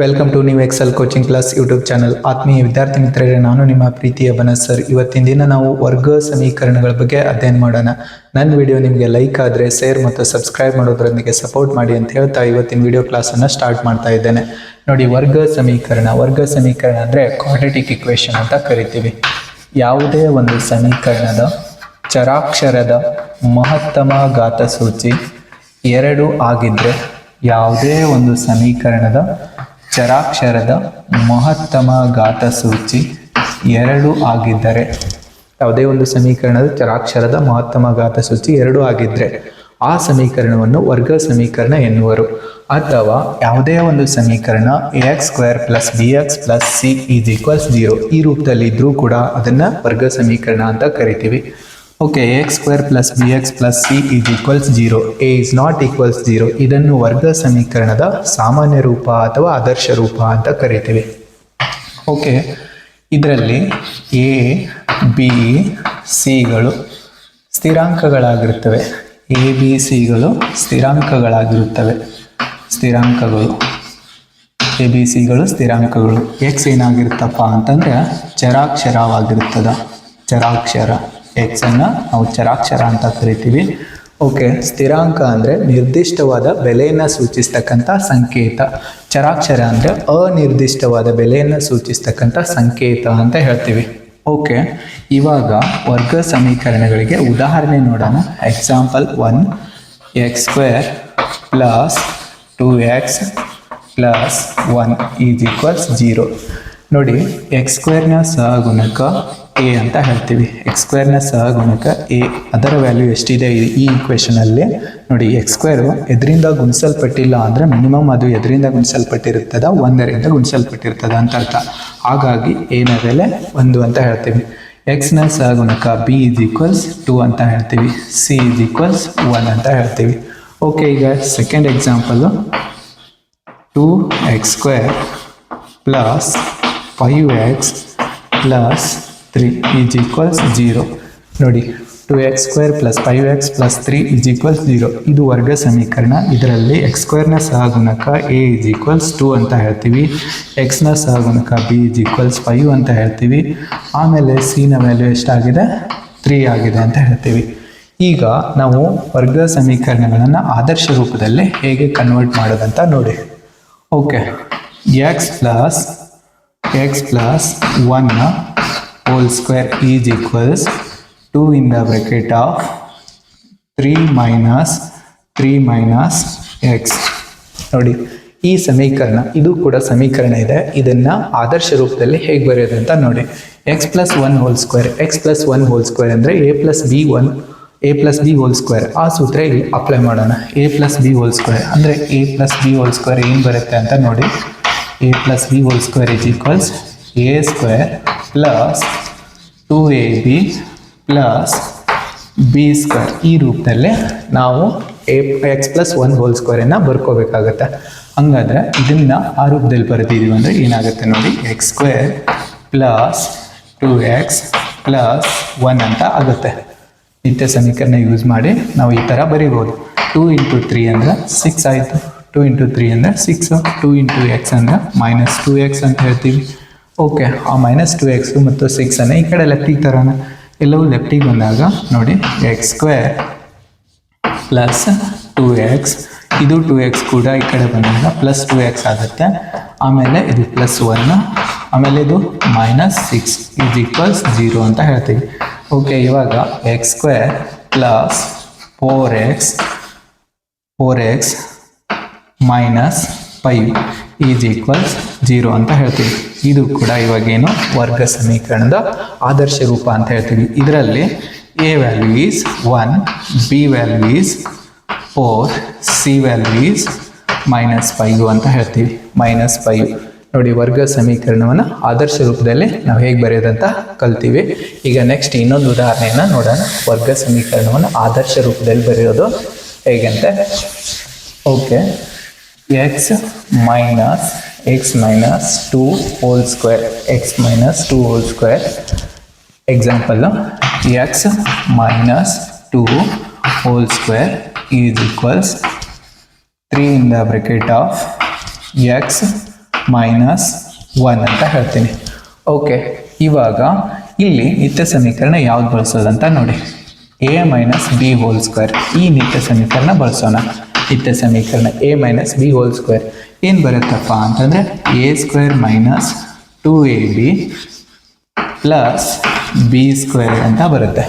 Welcome to new Excel coaching class YouTube channel ಆತ್ಮೀಯ ವಿದ್ಯಾರ್ಥಿ ಮಿತ್ರರೇ, ನಾನು ನಿಮ್ಮ ಪ್ರೀತಿಯ ಬನಸ್ ಸರ್. ಇವತ್ತಿನ ದಿನ ನಾವು ವರ್ಗ ಸಮೀಕರಣಗಳ ಬಗ್ಗೆ ಅಧ್ಯಯನ ಮಾಡೋಣ. ನನ್ನ ವಿಡಿಯೋ ನಿಮಗೆ ಲೈಕ್ ಆದರೆ ಶೇರ್ ಮತ್ತು ಸಬ್ಸ್ಕ್ರೈಬ್ ಮಾಡೋದ್ರೊಂದಿಗೆ ಸಪೋರ್ಟ್ ಮಾಡಿ ಅಂತ ಹೇಳ್ತಾ ಇವತ್ತಿನ ವಿಡಿಯೋ ಕ್ಲಾಸನ್ನು ಸ್ಟಾರ್ಟ್ ಮಾಡ್ತಾ ಇದ್ದೇನೆ. ನೋಡಿ, ವರ್ಗ ಸಮೀಕರಣ. ವರ್ಗ ಸಮೀಕರಣ ಅಂದರೆ ಕ್ವಾಡ್ರೆಟಿಕ್ ಇಕ್ವೇಶನ್ ಅಂತ ಕರಿತೀವಿ. ಯಾವುದೇ ಒಂದು ಸಮೀಕರಣದ ಚರಾಕ್ಷರದ ಮಹತ್ತಮ ಘಾತ ಸೂಚಿ ಎರಡು ಆಗಿದ್ದರೆ ಯಾವುದೇ ಒಂದು ಸಮೀಕರಣದ ಚರಾಕ್ಷರದ ಮಹತ್ತಮ ಘಾತ ಸೂಚಿ ಎರಡು ಆಗಿದ್ದರೆ. ಯಾವುದೇ ಒಂದು ಸಮೀಕರಣದ ಚರಾಕ್ಷರದ ಮಹತ್ತಮ ಘಾತ ಸೂಚಿ ಎರಡು ಆಗಿದ್ರೆ, ಆ ಸಮೀಕರಣವನ್ನು ವರ್ಗ ಸಮೀಕರಣ ಎನ್ನುವರು. ಅಥವಾ ಯಾವುದೇ ಒಂದು ಸಮೀಕರಣ a x square plus b x plus c is equals zero ಈ ರೂಪದಲ್ಲಿ ಇದ್ರೂ ಕೂಡ ಅದನ್ನು ವರ್ಗ ಸಮೀಕರಣ ಅಂತ ಕರಿತೀವಿ. Okay x square plus b x plus c is equals zero a is not equals zero ಇದನ್ನು ವರ್ಗ ಸಮೀಕರಣದ ಸಾಮಾನ್ಯ ರೂಪ ಅಥವಾ ಆದರ್ಶ ರೂಪ ಅಂತ ಕರಿತೀವಿ. ಓಕೆ ಇದರಲ್ಲಿ ಎ ಬಿ ಸಿಗಳು ಸ್ಥಿರಾಂಕಗಳಾಗಿರುತ್ತವೆ. ಎ ಬಿ ಸಿಗಳು ಸ್ಥಿರಾಂಕಗಳಾಗಿರುತ್ತವೆ. ಸ್ಥಿರಾಂಕಗಳು. ಎ ಬಿ ಸಿಗಳು ಸ್ಥಿರಾಂಕಗಳು. ಎಕ್ಸ್ ಏನಾಗಿರುತ್ತಪ್ಪ ಅಂತಂದರೆ ಚರಾಕ್ಷರವಾಗಿರುತ್ತದೆ. ಚರಾಕ್ಷರ. ಎಕ್ಸ್ ಅನ್ನ ನಾವು ಚರಾಕ್ಷರ ಅಂತ ಕರಿತೀವಿ. ಓಕೆ ಸ್ಥಿರಾಂಕ ಅಂದರೆ ನಿರ್ದಿಷ್ಟವಾದ ಬೆಲೆಯನ್ನು ಸೂಚಿಸ್ತಕ್ಕಂಥ ಸಂಕೇತ. ಚರಾಕ್ಷರ ಅಂದರೆ ಅನಿರ್ದಿಷ್ಟವಾದ ಬೆಲೆಯನ್ನು ಸೂಚಿಸ್ತಕ್ಕಂಥ ಸಂಕೇತ ಅಂತ ಹೇಳ್ತೀವಿ. ಓಕೆ ಇವಾಗ ವರ್ಗ ಸಮೀಕರಣಗಳಿಗೆ ಉದಾಹರಣೆ ನೋಡೋಣ. Example one x square plus two x plus one is equals zero ನೋಡಿ ಎಕ್ಸ್ ಸ್ಕ್ವೇರ್ನ ಸಹಗುಣಕ ಎ ಅಂತ ಹೇಳ್ತೀವಿ. ಎಕ್ಸ್ ಸ್ಕ್ವೇರ್ನ ಸಹಗುಣಕ ಎ ಅದರ ವ್ಯಾಲ್ಯೂ ಎಷ್ಟಿದೆ? ಈ- ಇಕ್ವೇಷನಲ್ಲಿ ನೋಡಿ ಎಕ್ಸ್ ಸ್ಕ್ವೇರು ಎದರಿಂದ ಗುಣಿಸಲ್ಪಟ್ಟಿಲ್ಲ ಅಂದರೆ ಮಿನಿಮಮ್ ಅದು ಎದರಿಂದ ಗುಣಿಸಲ್ಪಟ್ಟಿರ್ತದ ಒಂದರಿಂದ ಗುಣಿಸಲ್ಪಟ್ಟಿರ್ತದ ಅಂತ ಅರ್ಥ. ಹಾಗಾಗಿ ಎನ ಬೆಲೆ ಒಂದು ಅಂತ ಹೇಳ್ತೀವಿ. ಎಕ್ಸ್ನ ಸಹಗುಣಕ ಬಿ ಇಸ್ ಈಕ್ವಲ್ಸ್ ಟು ಅಂತ ಹೇಳ್ತೀವಿ. ಸಿ ಇಸ್ ಈಕ್ವಲ್ಸ್ ಒನ್ ಅಂತ ಹೇಳ್ತೀವಿ. ಓಕೆ ಈಗ second example two x square plus five x plus three is equals zero ನೋಡಿ two x square plus five x plus three is equals zero ಇದು ವರ್ಗ ಸಮೀಕರಣ. ಇದರಲ್ಲಿ ಎಕ್ಸ್ ಸ್ಕ್ವೇರ್ನ ಸಹಗುಣಕ ಎ ಈಸ್ ಈಕ್ವಲ್ಸ್ ಟು ಅಂತ ಹೇಳ್ತೀವಿ. ಎಕ್ಸ್ನ ಸಹಗುಣಕ ಬಿ ಈಸ್ ಈಕ್ವಲ್ಸ್ ಫೈವ್ ಅಂತ ಹೇಳ್ತೀವಿ. ಆಮೇಲೆ ಸಿನ ವ್ಯಾಲ್ಯೂ ಎಷ್ಟಾಗಿದೆ? ತ್ರೀ ಆಗಿದೆ ಅಂತ ಹೇಳ್ತೀವಿ. ಈಗ ನಾವು ವರ್ಗ ಸಮೀಕರಣಗಳನ್ನು ಆದರ್ಶ ರೂಪದಲ್ಲಿ ಹೇಗೆ ಕನ್ವರ್ಟ್ ಮಾಡೋದಂತ ನೋಡಿ. Okay x plus x plus one whole square is equals two in the bracket of three minus three minus x ನೋಡಿ, ಈ ಸಮೀಕರಣ, ಇದು ಕೂಡ ಸಮೀಕರಣ ಇದೆ. ಇದನ್ನು ಆದರ್ಶ ರೂಪದಲ್ಲಿ ಹೇಗೆ ಬರೆಯೋದು ಅಂತ ನೋಡಿ. X plus one whole square x plus one whole square ಅಂದರೆ A plus B one A plus B whole square ಆ ಸೂತ್ರ ಇಲ್ಲಿ ಅಪ್ಲೈ ಮಾಡೋಣ. A plus B whole square ಅಂದರೆ A plus B whole square ಏನು ಬರುತ್ತೆ ಅಂತ ನೋಡಿ. B whole square is equals A square plus two A B plus B square ಈ ರೂಪದಲ್ಲಿ ನಾವು A x plus one whole ಸ್ಕ್ವೇರನ್ನು ಬರ್ಕೋಬೇಕಾಗತ್ತೆ. ಹಂಗಾದ್ರೆ ಇದನ್ನ ಆ ರೂಪದಲ್ಲಿ ಬರೆದಿದ್ದೀವಿ ಅಂದರೆ ಏನಾಗುತ್ತೆ ನೋಡಿ x square plus two x plus one ಅಂತ ಆಗುತ್ತೆ. ನಿತ್ಯ ಸಮೀಕರಣ ಯೂಸ್ ಮಾಡಿ ನಾವು ಈ ಥರ ಬರೀಬೋದು. ಟೂ ಇಂಟು ತ್ರೀ ಅಂದರೆ ಸಿಕ್ಸ್ ಆಯಿತು. ಟೂ ಇಂಟು ತ್ರೀ ಅಂದರೆ ಸಿಕ್ಸ್ ಟು ಇಂಟು ಎಕ್ಸ್ ಅಂದರೆ ಮೈನಸ್ ಟು ಎಕ್ಸ್ ಅಂತ ಹೇಳ್ತೀವಿ. ಓಕೆ ಆ ಮೈನಸ್ ಟು ಎಕ್ಸು ಮತ್ತು ಸಿಕ್ಸನ್ನು ಈ ಕಡೆ ಲೆಫ್ಟಿಗೆ ತರೋಣ. ಎಲ್ಲವೂ ಲೆಫ್ಟಿಗೆ ಬಂದಾಗ ನೋಡಿ x square plus two x ಇದು ಟು ಎಕ್ಸ್ ಕೂಡ ಈ ಕಡೆ ಬಂದಾಗ ಪ್ಲಸ್ ಟು ಎಕ್ಸ್ ಆಗುತ್ತೆ. ಆಮೇಲೆ ಇದು ಪ್ಲಸ್ ಒನ್ ಆಮೇಲೆ ಇದು minus six is equals zero ಅಂತ ಹೇಳ್ತೀವಿ. ಓಕೆ ಇವಾಗ x square plus four x four x minus five is equals zero ಅಂತ ಹೇಳ್ತೀವಿ. ಇದು ಕೂಡ ಇವಾಗೇನು ವರ್ಗ ಸಮೀಕರಣದ ಆದರ್ಶ ರೂಪ ಅಂತ ಹೇಳ್ತೀವಿ. ಇದರಲ್ಲಿ a value is one b value is four c value is minus five ಅಂತ ಹೇಳ್ತೀವಿ. ಮೈನಸ್ ಫೈವ್ ನೋಡಿ, ವರ್ಗ ಸಮೀಕರಣವನ್ನು ಆದರ್ಶ ರೂಪದಲ್ಲಿ ನಾವು ಹೇಗೆ ಬರೆಯೋದಂತ ಕಲ್ತೀವಿ. ಈಗ ನೆಕ್ಸ್ಟ್ ಇನ್ನೊಂದು ಉದಾಹರಣೆಯನ್ನು ನೋಡೋಣ. ವರ್ಗ ಸಮೀಕರಣವನ್ನು ಆದರ್ಶ ರೂಪದಲ್ಲಿ ಬರೆಯೋದು ಹೇಗಂತೆ okay x minus x minus two whole square x minus two whole square example x minus two whole square is equals three in the bracket of x minus one ಅಂತ ಹೇಳ್ತೀನಿ. ಓಕೆ ಇವಾಗ ಇಲ್ಲಿ ನಿತ್ಯ ಸಮೀಕರಣ ಯಾವ್ದು ಬಳಸೋದಂತ ನೋಡಿ. A minus b whole square ಈ ನಿತ್ಯ ಸಮೀಕರಣ ಬಳಸೋಣ. ನಿತ್ಯ ಸಮೀಕರಣ a minus b whole square ಏನು ಬರುತ್ತಪ್ಪ ಅಂತಂದರೆ a square minus two a b plus b square ಅಂತ ಬರುತ್ತೆ.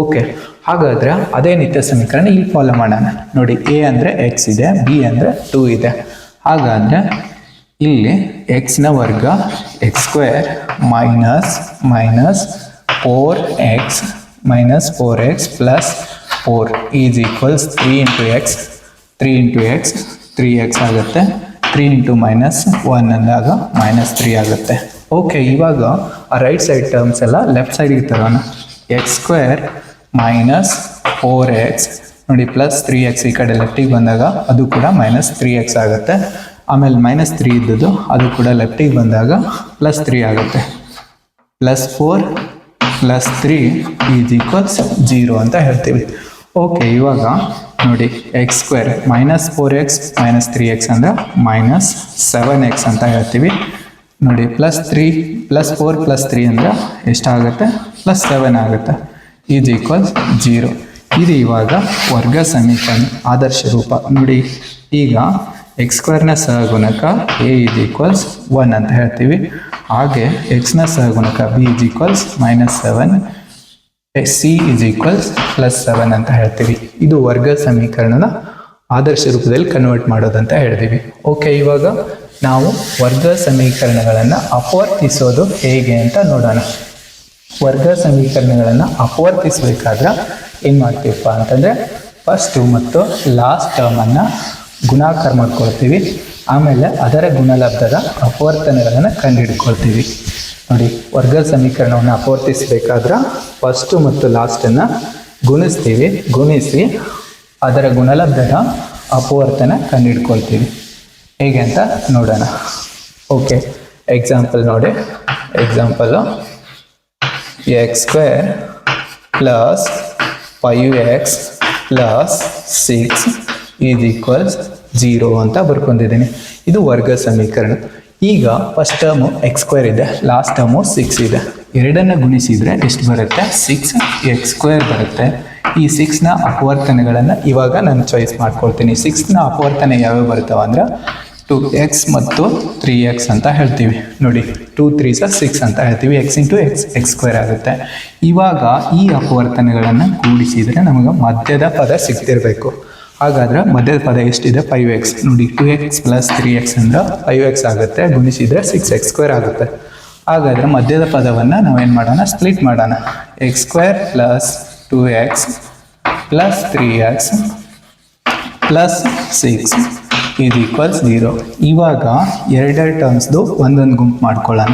ಓಕೆ ಹಾಗಾದ್ರೆ ಅದೇ ನಿತ್ಯ ಸಮೀಕರಣ ಇಲ್ಲಿ ಫಾಲೋ ಮಾಡೋಣ. ನೋಡಿ ಎ ಅಂದರೆ ಎಕ್ಸ್ ಇದೆ ಬಿ ಅಂದರೆ ಟೂ ಇದೆ. ಹಾಗಾದರೆ ಇಲ್ಲಿ ಎಕ್ಸ್ನ ವರ್ಗ x square minus minus four x minus four x plus four is equals three into x three into x three x ಆಗುತ್ತೆ. ತ್ರೀ ಇಂಟು ಮೈನಸ್ ಒನ್ ಅಂದಾಗ ಮೈನಸ್ ತ್ರೀ ಆಗುತ್ತೆ. ಓಕೆ ಇವಾಗ ಆ ರೈಟ್ ಸೈಡ್ ಟರ್ಮ್ಸ್ ಎಲ್ಲ left ಸೈಡಿಗೆ ತರೋಣ. X square minus four x ನೋಡಿ plus three X ಈ ಕಡೆ ಲೆಫ್ಟಿಗೆ ಬಂದಾಗ ಅದು ಕೂಡ ಮೈನಸ್ ತ್ರೀ ಎಕ್ಸ್ ಆಗುತ್ತೆ. ಆಮೇಲೆ ಮೈನಸ್ ತ್ರೀ ಇದ್ದದ್ದು ಅದು ಕೂಡ ಲೆಫ್ಟಿಗೆ ಬಂದಾಗ ಪ್ಲಸ್ ತ್ರೀ ಆಗುತ್ತೆ. Plus four plus three is equals zero ಅಂತ ಹೇಳ್ತೀವಿ. ಓಕೆ ಇವಾಗ ನೋಡಿ x square minus four x minus three x ಅಂದರೆ ಮೈನಸ್ ಸೆವೆನ್ ಎಕ್ಸ್ ಅಂತ ಹೇಳ್ತೀವಿ. ನೋಡಿ plus three plus four plus three ಅಂದರೆ ಎಷ್ಟಾಗುತ್ತೆ? ಪ್ಲಸ್ ಸೆವೆನ್ ಆಗುತ್ತೆ. ಈಸ್ ಈಕ್ವಲ್ಸ್ ಜೀರೋ ಇದು ಇವಾಗ ವರ್ಗ ಸಮೀಕರಣ, ಆದರ್ಶ ರೂಪ. ನೋಡಿ, ಈಗ ಎಕ್ಸ್ ಸ್ಕ್ವೇರ್ನ ಸಹಗುಣಕ ಎ ಇಸ್ ಈಕ್ವಲ್ಸ್ ಒನ್ ಅಂತ ಹೇಳ್ತೀವಿ. ಹಾಗೆ ಎಕ್ಸ್ನ ಸಹಗುಣಕ b is equals minus seven C is equals plus seven ಅಂತ ಹೇಳ್ತೀವಿ. ಇದು ವರ್ಗ ಸಮೀಕರಣನ ಆದರ್ಶ ರೂಪದಲ್ಲಿ ಕನ್ವರ್ಟ್ ಮಾಡೋದಂತ ಹೇಳ್ತೀವಿ. ಓಕೆ ಇವಾಗ ನಾವು ವರ್ಗ ಸಮೀಕರಣಗಳನ್ನು ಅಪವರ್ತಿಸೋದು ಹೇಗೆ ಅಂತ ನೋಡೋಣ. ವರ್ಗ ಸಮೀಕರಣಗಳನ್ನು ಅಪವರ್ತಿಸಬೇಕಾದ್ರೆ ಏನು ಮಾಡ್ತೀವಪ್ಪ ಅಂತಂದರೆ ಫಸ್ಟು ಮತ್ತು ಲಾಸ್ಟ್ ಟರ್ಮನ್ನು ಗುಣಾಕಾರ ಮಾಡ್ಕೊಳ್ತೀವಿ. ಆಮೇಲೆ ಅದರ ಗುಣಲಬ್ಧದ ಅಪವರ್ತನಗಳನ್ನು ಕಂಡುಹಿಡ್ಕೊಳ್ತೀವಿ. ನೋಡಿ ವರ್ಗ ಸಮೀಕರಣವನ್ನು ಅಪವರ್ತಿಸಬೇಕಾದ್ರೆ ಫಸ್ಟು ಮತ್ತು ಲಾಸ್ಟನ್ನು ಗುಣಿಸ್ತೀವಿ, ಗುಣಿಸಿ ಅದರ ಗುಣಲಬ್ಧದ ಅಪವರ್ತನ ಕಂಡುಹಿಡ್ಕೊಳ್ತೀವಿ. ಹೇಗೆ ಅಂತ ನೋಡೋಣ. ಓಕೆ ಎಕ್ಸಾಂಪಲ್ ನೋಡಿ. Example x square plus five x plus six is equals zero ಅಂತ ಬರ್ಕೊಂಡಿದ್ದೀನಿ. ಇದು ವರ್ಗ ಸಮೀಕರಣ. ಈಗ ಫಸ್ಟ್ ಟರ್ಮು ಎಕ್ಸ್ ಸ್ಕ್ವೇರ್ ಇದೆ ಲಾಸ್ಟ್ ಟರ್ಮು ಸಿಕ್ಸ್ ಇದೆ. ಎರಡನ್ನು ಗುಣಿಸಿದರೆ ಎಷ್ಟು ಬರುತ್ತೆ? ಸಿಕ್ಸ್ ಎಕ್ಸ್ ಸ್ಕ್ವೇರ್ ಬರುತ್ತೆ. ಈ ಸಿಕ್ಸ್ನ ಅಪವರ್ತನಗಳನ್ನು ಇವಾಗ ನಾನು ಚಾಯ್ಸ್ ಮಾಡ್ಕೊಳ್ತೀನಿ. ಸಿಕ್ಸ್ನ ಅಪವರ್ತನೆ ಯಾವ್ಯಾವ ಬರ್ತಾವೆ ಅಂದರೆ ಟು ಎಕ್ಸ್ ಮತ್ತು ತ್ರೀ ಎಕ್ಸ್ ಅಂತ ಹೇಳ್ತೀವಿ. ನೋಡಿ ಟೂ ತ್ರೀ ಸ ಸಿಕ್ಸ್ ಅಂತ ಹೇಳ್ತೀವಿ. X into x x square ಆಗುತ್ತೆ. ಇವಾಗ ಈ ಅಪವರ್ತನೆಗಳನ್ನು ಕೂಡಿಸಿದರೆ ನಮಗೆ ಮಧ್ಯದ ಪದ ಸಿಗ್ತಿರ್ಬೇಕು. ಹಾಗಾದ್ರೆ ಮಧ್ಯದ ಪದ ಎಷ್ಟಿದೆ? ಫೈವ್ ಎಕ್ಸ್ ನೋಡಿ two x plus three x ಅಂದ್ರೆ ಫೈವ್ ಎಕ್ಸ್ ಆಗುತ್ತೆ, ಗುಣಿಸಿದರೆ ಸಿಕ್ಸ್ ಎಕ್ಸ್ ಸ್ಕ್ವೇರ್ ಆಗುತ್ತೆ. ಹಾಗಾದ್ರೆ ಮಧ್ಯದ ಪದವನ್ನು ನಾವೇನು ಮಾಡೋಣ? ಸ್ಪ್ಲಿಟ್ ಮಾಡೋಣ. X square plus two x plus three x plus six ಇದು ಈಕ್ವಲ್ಸ್ ಜೀರೋ ಇವಾಗ ಎರಡೆರಡು ಟರ್ಮ್ಸ್ದು ಒಂದೊಂದು ಗುಂಪು ಮಾಡ್ಕೊಳ್ಳೋಣ.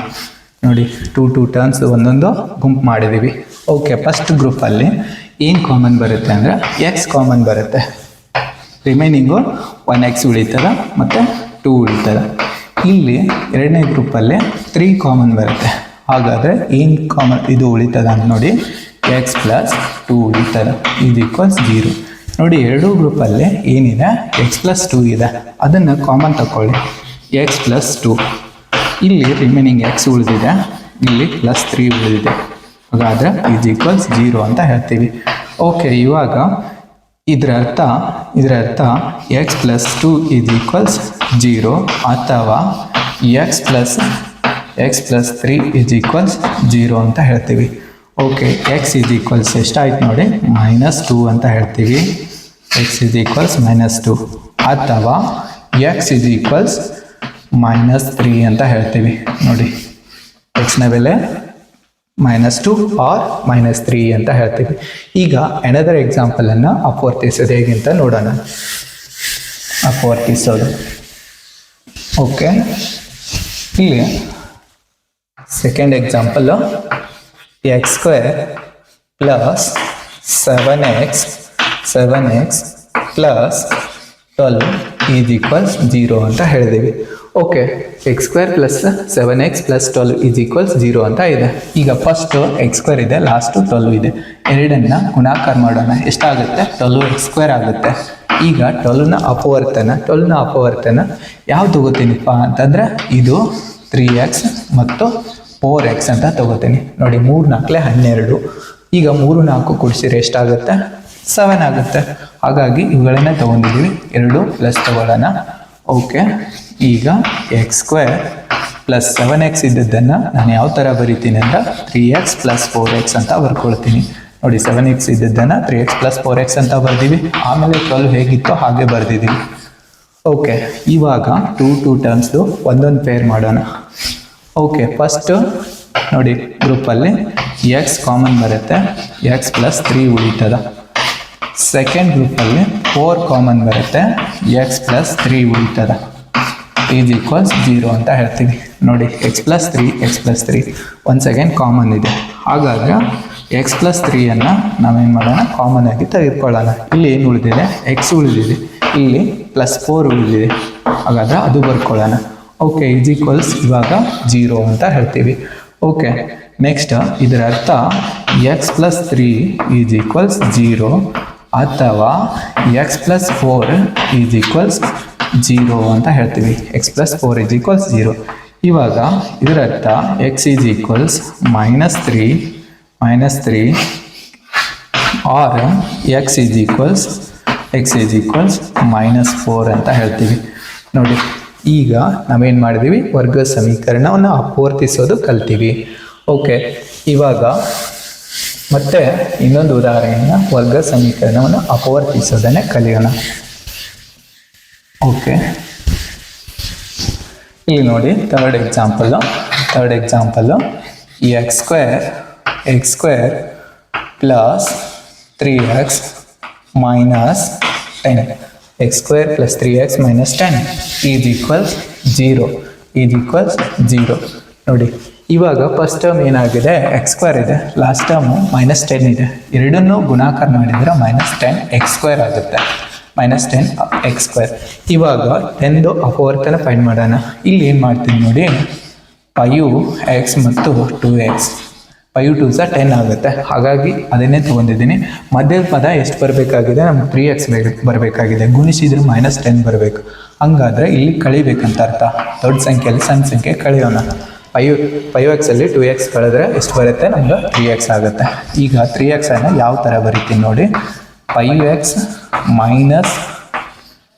ನೋಡಿ ಟೂ ಟೂ ಟರ್ಮ್ಸ್ ಒಂದೊಂದು ಗುಂಪು ಮಾಡಿದ್ದೀವಿ. ಓಕೆ ಫಸ್ಟ್ ಗ್ರೂಪಲ್ಲಿ ಏನು ಕಾಮನ್ ಬರುತ್ತೆ ಅಂದರೆ ಎಕ್ಸ್ ಕಾಮನ್ ಬರುತ್ತೆ. ರಿಮೈನಿಂಗು ಒನ್ ಎಕ್ಸ್ ಉಳಿತದ ಮತ್ತು ಟೂ ಉಳಿತದ. ಇಲ್ಲಿ ಎರಡನೇ ಗ್ರೂಪಲ್ಲಿ ತ್ರೀ ಕಾಮನ್ ಬರುತ್ತೆ. ಹಾಗಾದರೆ ಏನು ಕಾಮನ್ ಇದು ಉಳಿತದ ಅಂತ ನೋಡಿ ಎಕ್ಸ್ ಪ್ಲಸ್ ಟೂ ಉಳಿತದ. ಇದು ಈಕ್ವಲ್ಸ್ ಜೀರೋ ನೋಡಿ, ಎರಡೂ ಗ್ರೂಪಲ್ಲಿ ಏನಿದೆ? ಎಕ್ಸ್ ಪ್ಲಸ್ ಟೂ ಇದೆ. ಅದನ್ನು ಕಾಮನ್ ತಗೊಳ್ಳಿ ಎಕ್ಸ್ ಪ್ಲಸ್ ಟೂ ಇಲ್ಲಿ ರಿಮೈನಿಂಗ್ ಎಕ್ಸ್ ಉಳಿದಿದೆ. ಇಲ್ಲಿ ಪ್ಲಸ್ ತ್ರೀ ಉಳಿದಿದೆ. ಹಾಗಾದರೆ ಈಸ್ ಈಕ್ವಲ್ಸ್ ಜೀರೋ ಅಂತ ಹೇಳ್ತೀವಿ. ಓಕೆ ಇವಾಗ ಇದರ ಅರ್ಥ ಇದರ ಅರ್ಥ x plus two is equals zero ಅಥವಾ x plus x plus three is equals zero ಅಂತ ಹೇಳ್ತೀವಿ. ಓಕೆ ಎಕ್ಸ್ ಇಸ್ ಈಕ್ವಲ್ಸ್ ಎಷ್ಟಾಯ್ತು ನೋಡಿ? ಮೈನಸ್ ಟು ಅಂತ ಹೇಳ್ತೀವಿ. X is equals minus two ಅಥವಾ x is equals minus three ಅಂತ ಹೇಳ್ತೀವಿ. ನೋಡಿ ಎಕ್ಸ್ನ ಬೆಲೆ minus two or minus three ಅಂತ ಹೇಳ್ತೀವಿ. ಈಗ ಎನದರ್ ಎಕ್ಸಾಂಪಲನ್ನು ಅಪವರ್ತಿಸೋದು ಹೇಗೆ ಅಂತ ನೋಡೋಣ. ಅಪವರ್ತಿಸೋದು. ಓಕೆ ಇಲ್ಲಿ second example x square plus seven x seven x plus twelve is equals zero ಅಂತ ಹೇಳಿದ್ದೀವಿ okay x square plus seven x plus twelve is equals zero ಅಂತ ಇದೆ. ಈಗ ಫಸ್ಟ್ ಎಕ್ಸ್ ಸ್ಕ್ವೇರ್ ಇದೆ ಲಾಸ್ಟು ಟ್ವೆಲ್ವ್ ಇದೆ. ಎರಡನ್ನ ಗುಣಾಕಾರ ಮಾಡೋಣ. ಎಷ್ಟಾಗುತ್ತೆ? ಟ್ವೆಲ್ವ್ ಎಕ್ಸ್ ಸ್ಕ್ವೇರ್ ಆಗುತ್ತೆ. ಈಗ ಟ್ವೆಲ್ವ್ನ ಅಪವರ್ತನ ಟ್ವೆಲ್ವ್ನ ಅಪವರ್ತನ ಯಾವ್ದು ತಗೋತೀನಿಪ್ಪ ಅಂತಂದ್ರೆ ಇದು ತ್ರೀ ಎಕ್ಸ್ ಮತ್ತು ಫೋರ್ ಎಕ್ಸ್ ಅಂತ ತಗೋತೀನಿ. ನೋಡಿ, ಮೂರು ನಾಲ್ಕಲೆ ಹನ್ನೆರಡು. ಈಗ ಮೂರು ನಾಲ್ಕು ಕೂಡಿಸಿದ್ರೆ ಎಷ್ಟಾಗುತ್ತೆ? ಸೆವೆನ್ ಆಗುತ್ತೆ. ಹಾಗಾಗಿ ಇವುಗಳನ್ನೇ ತೊಗೊಂಡಿದ್ದೀವಿ. ಎರಡು ಪ್ಲಸ್ ತಗೊಳ್ಳೋಣ. ಓಕೆ ಈಗ x square plus seven x ಇದ್ದದ್ದನ್ನು ನಾನು ಯಾವ ಥರ ಬರಿತೀನಿ ಅಂದ್ರೆ three x plus four x ಅಂತ ಬರ್ಕೊಳ್ತೀನಿ. ನೋಡಿ ಸೆವೆನ್ ಎಕ್ಸ್ ಇದ್ದದ್ದನ್ನು three x plus four x ಅಂತ ಬರ್ದೀವಿ. ಆಮೇಲೆ ಟ್ವೆಲ್ವ್ ಹೇಗಿತ್ತೋ ಹಾಗೆ ಬರ್ದಿದ್ದೀವಿ ಓಕೆ ಇವಾಗ ಟೂ ಟೂ ಟರ್ಮ್ಸ್ದು ಒಂದೊಂದು ಪೇರ್ ಮಾಡೋಣ. ಓಕೆ ಫಸ್ಟು ನೋಡಿ ಗ್ರೂಪಲ್ಲಿ ಎಕ್ಸ್ ಕಾಮನ್ ಬರುತ್ತೆ ಎಕ್ಸ್ ಪ್ಲಸ್ ತ್ರೀ ಉಳಿತದ. ಸೆಕೆಂಡ್ ಗ್ರೂಪಲ್ಲಿ ಫೋರ್ ಕಾಮನ್ ಬರುತ್ತೆ ಎಕ್ಸ್ ಪ್ಲಸ್ ತ್ರೀ ಉಳಿತದ. ಈಸ್ ಈಕ್ವಲ್ಸ್ ಜೀರೋ ಅಂತ ಹೇಳ್ತೀವಿ ನೋಡಿ x plus three x plus three one second common ಇದೆ. ಹಾಗಾದ್ರೆ ಎಕ್ಸ್ ಪ್ಲಸ್ ತ್ರೀಯನ್ನು ನಾವೇನು ಮಾಡೋಣ? ಕಾಮನ್ ಆಗಿ ತೆಗೆದುಕೊಳ್ಳೋಣ. ಇಲ್ಲಿ ಏನು ಉಳಿದಿದೆ? ಎಕ್ಸ್ ಉಳಿದಿದೆ. ಇಲ್ಲಿ ಪ್ಲಸ್ ಫೋರ್ ಉಳಿದಿದೆ. ಹಾಗಾದ್ರೆ ಅದು ಬರ್ಕೊಳ್ಳೋಣ. ಓಕೆ ಈಸ್ ಈಕ್ವಲ್ಸ್ ಇವಾಗ ಜೀರೋ ಅಂತ ಹೇಳ್ತೀವಿ. ಓಕೆ ನೆಕ್ಸ್ಟ್ ಇದರ ಅರ್ಥ x plus three is equals zero ಅಥವಾ x plus four is equals zero ಅಂತ ಹೇಳ್ತೀವಿ. X plus four is equals zero ಇವಾಗ ಇದರರ್ಥ x is equals minus three minus three or x is equals x is equals minus four ಅಂತ ಹೇಳ್ತೀವಿ. ನೋಡಿ, ಈಗ ನಾವೇನು ಮಾಡಿದ್ದೀವಿ ವರ್ಗ ಸಮೀಕರಣವನ್ನು ಅಪವರ್ತಿಸೋದು ಕಲ್ತೀವಿ. ಓಕೆ ಇವಾಗ ಮತ್ತೆ ಇನ್ನೊಂದು ಉದಾಹರಣೆಯನ್ನು ವರ್ಗ ಸಮೀಕರಣವನ್ನು ಅಪವರ್ತಿಸೋದನ್ನೇ ಕಲಿಯೋಣ. ಓಕೆ ಇಲ್ಲಿ ನೋಡಿ ಥರ್ಡ್ ಎಕ್ಸಾಂಪಲ್ಲು ಥರ್ಡ್ ಎಕ್ಸಾಂಪಲ್ಲು ಈ x square x square plus three x minus ten x square plus three x minus ten is equals zero is equals zero ನೋಡಿ, ಇವಾಗ ಫಸ್ಟ್ ಟರ್ಮ್ ಏನಾಗಿದೆ? ಎಕ್ಸ್ ಸ್ಕ್ವೇರ್ ಇದೆ. Last term minus ten ಇದೆ. ಎರಡನ್ನೂ ಗುಣಾಕಾರ ಮಾಡಿದರೆ minus ten x square ಆಗುತ್ತೆ. Minus ten x square ಇವಾಗ ಟೆನ್ದು ಅಪವರ್ತನ ಫೈಂಡ್ ಮಾಡೋಣ. ಇಲ್ಲಿ ಏನು ಮಾಡ್ತೀನಿ ನೋಡಿ. ಫೈವ್ ಎಕ್ಸ್ ಮತ್ತು ಟು ಎಕ್ಸ್ ಫೈವ್ ಟು ಸಹ ಟೆನ್ ಆಗುತ್ತೆ. ಹಾಗಾಗಿ ಅದನ್ನೇ ತೊಗೊಂಡಿದ್ದೀನಿ. ಮಧ್ಯದ ಪದ ಎಷ್ಟು ಬರಬೇಕಾಗಿದೆ? ನಮ್ಗೆ ತ್ರೀ ಎಕ್ಸ್ ಬರಬೇಕಾಗಿದೆ. ಗುಣಿಸಿದ್ರೆ ಮೈನಸ್ ಟೆನ್ ಬರಬೇಕು. ಹಂಗಾದ್ರೆ ಇಲ್ಲಿ ಕಳಿಬೇಕಂತ ಅರ್ಥ. ದೊಡ್ಡ ಸಂಖ್ಯೆಯಲ್ಲಿ ಸಣ್ಣ ಸಂಖ್ಯೆ ಕಳೆಯೋಣ. ಫೈವ್ ಫೈವ್ ಎಕ್ಸಲ್ಲಿ ಟು ಎಕ್ಸ್ ಕಳೆದ್ರೆ ಎಷ್ಟು ಬರುತ್ತೆ? ನಮ್ಗೆ ತ್ರೀ ಎಕ್ಸ್ ಆಗುತ್ತೆ. ಈಗ ತ್ರೀ ಎಕ್ಸನ್ನು ಯಾವ ಥರ ಬರಿತೀನಿ ನೋಡಿ. Five x minus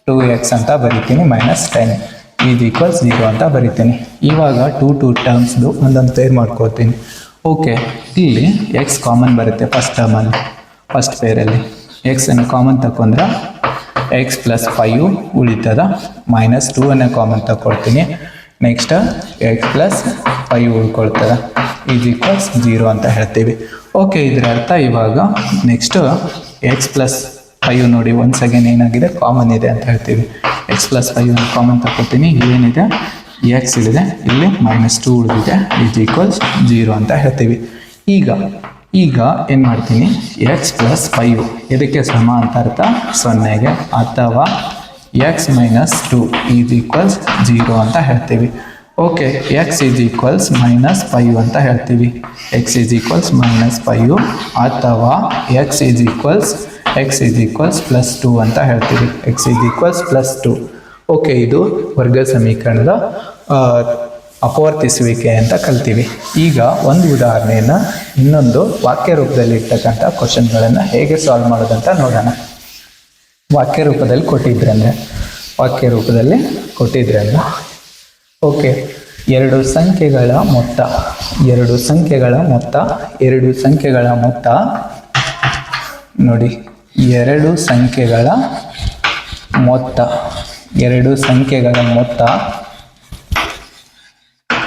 two x ಅಂತ ಬರಿತೀನಿ, ಮೈನಸ್ ಟೆನ್ ಇದು ಈಕ್ವಲ್ಸ್ ಜೀರೋ ಅಂತ ಬರಿತೀನಿ. ಇವಾಗ ಟೂ ಟೂ ಟರ್ಮ್ಸ್ದು ಒಂದೊಂದು ಪೇರ್ ಮಾಡ್ಕೋತೀನಿ ಓಕೆ ಇಲ್ಲಿ ಎಕ್ಸ್ ಕಾಮನ್ ಬರುತ್ತೆ ಫಸ್ಟ್ ಟರ್ಮಲ್ಲಿ ಫಸ್ಟ್ ಪೇರಲ್ಲಿ ಎಕ್ಸನ್ನು ಕಾಮನ್ ತಗೊಂಡ್ರೆ ಎಕ್ಸ್ ಪ್ಲಸ್ ಫೈವ್ ಉಳಿತದ, ಮೈನಸ್ ಟೂ ಅನ್ನು ಕಾಮನ್ ತಗೊಳ್ತೀನಿ ನೆಕ್ಸ್ಟ್ ಎಕ್ಸ್ ಪ್ಲಸ್ ಫೈವ್ ಉಳ್ಕೊಳ್ತದ, ಈಸ್ ಈಕ್ವಲ್ಸ್ ಜೀರೋ ಅಂತ ಹೇಳ್ತೀವಿ. ಓಕೆ ಇದರ ಅರ್ಥ ಇವಾಗ. ನೆಕ್ಸ್ಟು ಎಕ್ಸ್ ಪ್ಲಸ್ ಫೈವ್ ನೋಡಿ ಒನ್ ಸೆಕೆಂಡ್ ಏನಾಗಿದೆ? ಕಾಮನ್ ಇದೆ ಅಂತ ಹೇಳ್ತೀವಿ. ಎಕ್ಸ್ ಪ್ಲಸ್ ಫೈವ್ ಕಾಮನ್ ತಗೋತೀನಿ ಏನಿದೆ ಎಕ್ಸ್ ಇಲ್ಲಿದೆ. ಇಲ್ಲಿ ಮೈನಸ್ ಟು ಉಳಿದಿದೆ. ಇಸ್ ಈಕ್ವಲ್ಸ್ ಜೀರೋ ಅಂತ ಹೇಳ್ತೀವಿ. ಈಗ ಈಗ ಏನು ಮಾಡ್ತೀನಿ? ಎಕ್ಸ್ ಪ್ಲಸ್ ಫೈವ್ ಇದಕ್ಕೆ ಸಮ ಅಂತ ಅರ್ಥ? ಸೊನ್ನೆಗೆ ಅಥವಾ x minus two is equals zero ಅಂತ ಹೇಳ್ತೀವಿ. Okay x is equals minus five ಅಂತ ಹೇಳ್ತೀವಿ. X is equals minus five ಅಥವಾ x is equals x is equals plus two ಅಂತ ಹೇಳ್ತೀವಿ. X is equals plus two okay ಇದು ವರ್ಗ ಸಮೀಕರಣದ ಅಪವರ್ತಿಸುವಿಕೆ ಅಂತ ಕಲ್ತೀವಿ. ಈಗ ಒಂದು ಉದಾಹರಣೆಯನ್ನು ಇನ್ನೊಂದು ವಾಕ್ಯ ರೂಪದಲ್ಲಿ ಇರ್ತಕ್ಕಂಥ ಕ್ವಶನ್ಗಳನ್ನು ಹೇಗೆ ಸಾಲ್ವ್ ಮಾಡೋದಂತ ನೋಡೋಣ. ವಾಕ್ಯ ರೂಪದಲ್ಲಿ ಕೊಟ್ಟಿದ್ರಂದ್ರೆ ವಾಕ್ಯ ರೂಪದಲ್ಲಿ ಕೊಟ್ಟಿದ್ರಂದ್ರೆ ಓಕೆ ಎರಡು ಸಂಖ್ಯೆಗಳ ಮೊತ್ತ, ಎರಡು ಸಂಖ್ಯೆಗಳ ಮೊತ್ತ, ಎರಡು ಸಂಖ್ಯೆಗಳ ಮೊತ್ತ, ನೋಡಿ. ಎರಡು ಸಂಖ್ಯೆಗಳ ಮೊತ್ತ. ಎರಡು ಸಂಖ್ಯೆಗಳ ಮೊತ್ತ.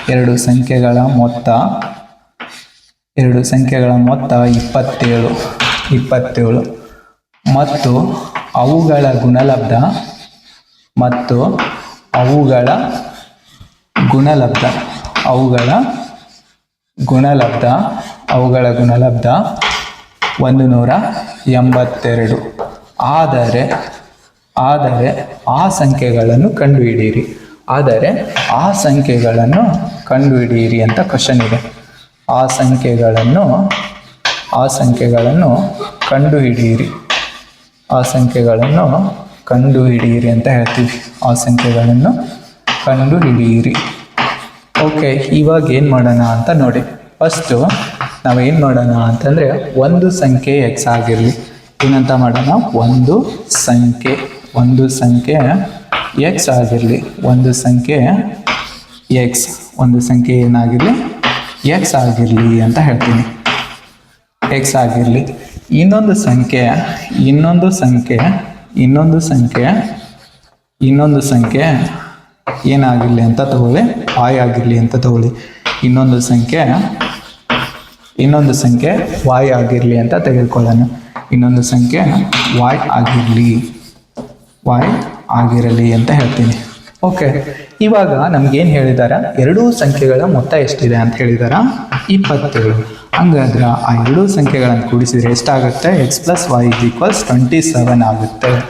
ಎರಡು ಸಂಖ್ಯೆಗಳ ಮೊತ್ತ. ಎರಡು ಸಂಖ್ಯೆಗಳ ಮೊತ್ತ ಇಪ್ಪತ್ತೇಳು. ಇಪ್ಪತ್ತೇಳು. ಮತ್ತು ಅವುಗಳ ಗುಣಲಬ್ಧ ಮತ್ತು ಅವುಗಳ ಗುಣಲಬ್ಧ. ಅವುಗಳ ಗುಣಲಬ್ಧ ಅವುಗಳ ಗುಣಲಬ್ಧ ಒಂದು ನೂರ ಎಂಬತ್ತೆರಡು ಆದರೆ ಆದರೆ ಆ ಸಂಖ್ಯೆಗಳನ್ನು ಕಂಡುಹಿಡಿಯಿರಿ. ಆದರೆ ಆ ಸಂಖ್ಯೆಗಳನ್ನು ಕಂಡುಹಿಡಿಯಿರಿ ಅಂತ ಕ್ವಶನ್ ಇದೆ. ಆ ಸಂಖ್ಯೆಗಳನ್ನು ಆ ಸಂಖ್ಯೆಗಳನ್ನು ಕಂಡುಹಿಡಿಯಿರಿ. ಆ ಸಂಖ್ಯೆಗಳನ್ನು ಕಂಡುಹಿಡಿಯಿರಿ ಅಂತ ಹೇಳ್ತೀವಿ. ಆ ಸಂಖ್ಯೆಗಳನ್ನು ಕಂಡುಹಿಡಿಯಿರಿ. ಓಕೆ ಇವಾಗ ಏನು ಮಾಡೋಣ ಅಂತ ನೋಡಿ. ಫಸ್ಟು ನಾವು ಏನು ಮಾಡೋಣ ಅಂತಂದರೆ ಒಂದು ಸಂಖ್ಯೆ ಎಕ್ಸ್ ಆಗಿರಲಿ. ಏನಂತ ಮಾಡೋಣ? ಒಂದು ಸಂಖ್ಯೆ ಒಂದು ಸಂಖ್ಯೆ ಎಕ್ಸ್ ಆಗಿರಲಿ. ಒಂದು ಸಂಖ್ಯೆ ಎಕ್ಸ್ ಒಂದು ಸಂಖ್ಯೆ ಏನಾಗಿರಲಿ? ಎಕ್ಸ್ ಆಗಿರಲಿ ಅಂತ ಹೇಳ್ತೀನಿ. ಎಕ್ಸ್ ಆಗಿರಲಿ. ಇನ್ನೊಂದು ಸಂಖ್ಯೆ ಇನ್ನೊಂದು ಸಂಖ್ಯೆ ಇನ್ನೊಂದು ಸಂಖ್ಯೆ ಇನ್ನೊಂದು ಸಂಖ್ಯೆ ಏನಾಗಿರಲಿ ಅಂತ ತಗೊಳ್ಳಿ. ಆಯ್ ಆಗಿರಲಿ ಅಂತ ತಗೊಳ್ಳಿ. ಇನ್ನೊಂದು ಸಂಖ್ಯೆ ಇನ್ನೊಂದು ಸಂಖ್ಯೆ ವಾಯ್ ಆಗಿರಲಿ ಅಂತ ತೆಗೆದುಕೊಳ್ಳೋಣ. ಇನ್ನೊಂದು ಸಂಖ್ಯೆ ವಾಯ್ ಆಗಿರಲಿ. ವಾಯ್ ಆಗಿರಲಿ ಅಂತ ಹೇಳ್ತೀನಿ. ಓಕೆ ಇವಾಗ ನಮ್ಗೇನು ಹೇಳಿದಾರ? ಎರಡೂ ಸಂಖ್ಯೆಗಳ ಮೊತ್ತ ಎಷ್ಟಿದೆ ಅಂತ ಹೇಳಿದಾರ? ಇಪ್ಪತ್ತೇಳು. ಹಂಗಾದ್ರೆ ಆ ಎರಡೂ ಸಂಖ್ಯೆಗಳನ್ನು ಕೂಡಿಸಿದರೆ ಎಷ್ಟಾಗುತ್ತೆ? X plus y equals twenty seven ಆಗುತ್ತೆ.